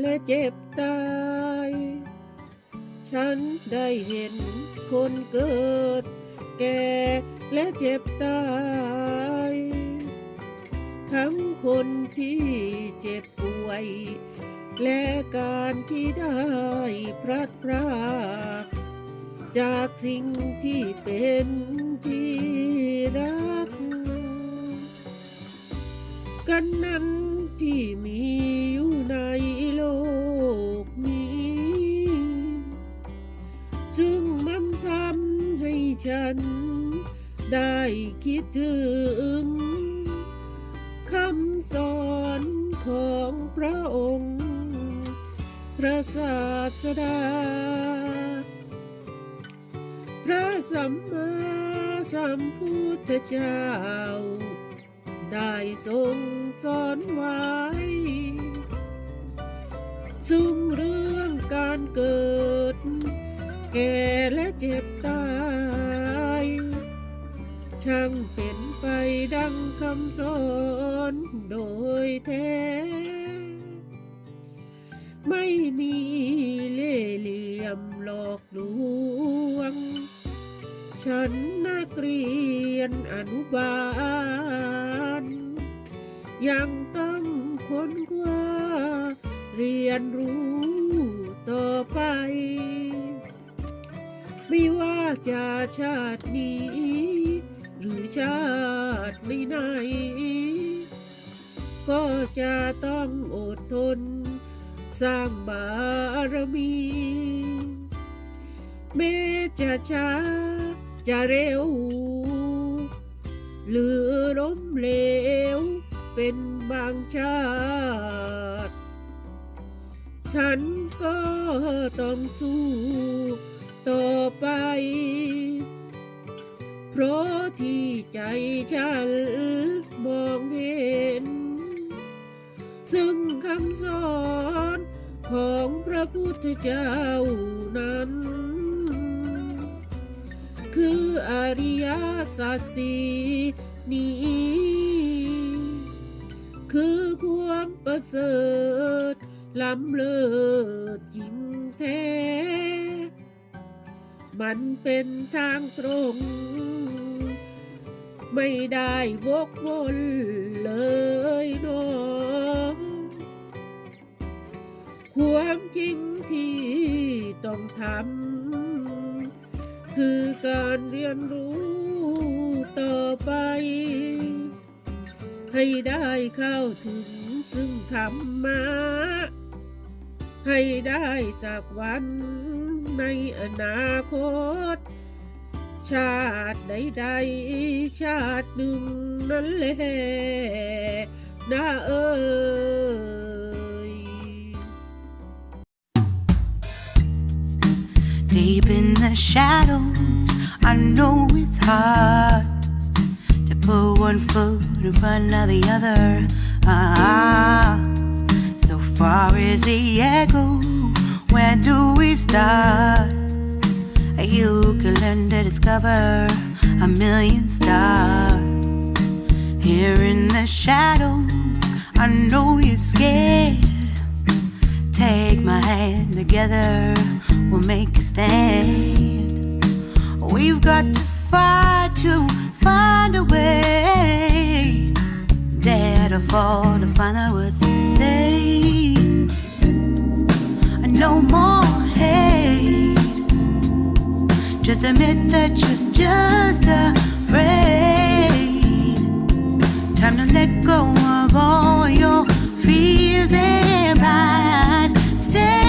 และเจ็บตาย ฉันได้เห็นคนเกิด แก่และเจ็บตาย ทั้งคนที่เจ็บป่วย และการที่ได้พลัดพรากจากสิ่งที่เป็นที่รัก กันนั้นที่มีอยู่ใน ฉัน ได้คิดถึงคำสอนของพระองค์ พระศาสดา พระสัมมาสัมพุทธเจ้า ได้ทรงสอนไว้ ซึ่งเรื่องการเกิด แก่และเจ็บตาย ช่างเป็นไปดังคำสอนโดยแท้ ไม่มีเล่เหลี่ยมหลอกลวง ฉันนักเรียนอนุบาล ยังต้องค้นคว้าเรียนรู้ต่อไป ไม่ว่าจะชาตินี้ ชาติไหนๆก็จะต้องอดทน สร้างบารมีแม้จะช้าจะเร็ว หรือล้มเหลวเป็นบางชาติ ฉันก็ต้องสู้ต่อไป เพราะที่ใจฉันมองเห็น ซึ่งคำสอนของพระพุทธเจ้านั้น คืออริยสัจสีนี้ คือความประเสริฐล้ำเลิศจริงแท้ มันเป็นทางตรง ไม่ได้วกวนเลยน้องความจริงที่ต้องทำคือการเรียนรู้ต่อไป ให้ได้เข้าถึงซึ่งธรรมะ ให้ได้สักวันในอนาคต ชาติใดๆชาติหนึ่งนั่นแหละนะเอ่ย Deep in the shadows, I know it's hard to put one foot in front of the other. Ah, so Far as the echo, where do we start? You can learn to discover a million stars. Here in the shadows, I know you're scared. Take my hand together, we'll make a stand. We've got to fight to find a way. Dare to fall you're just afraid. Time to let go of all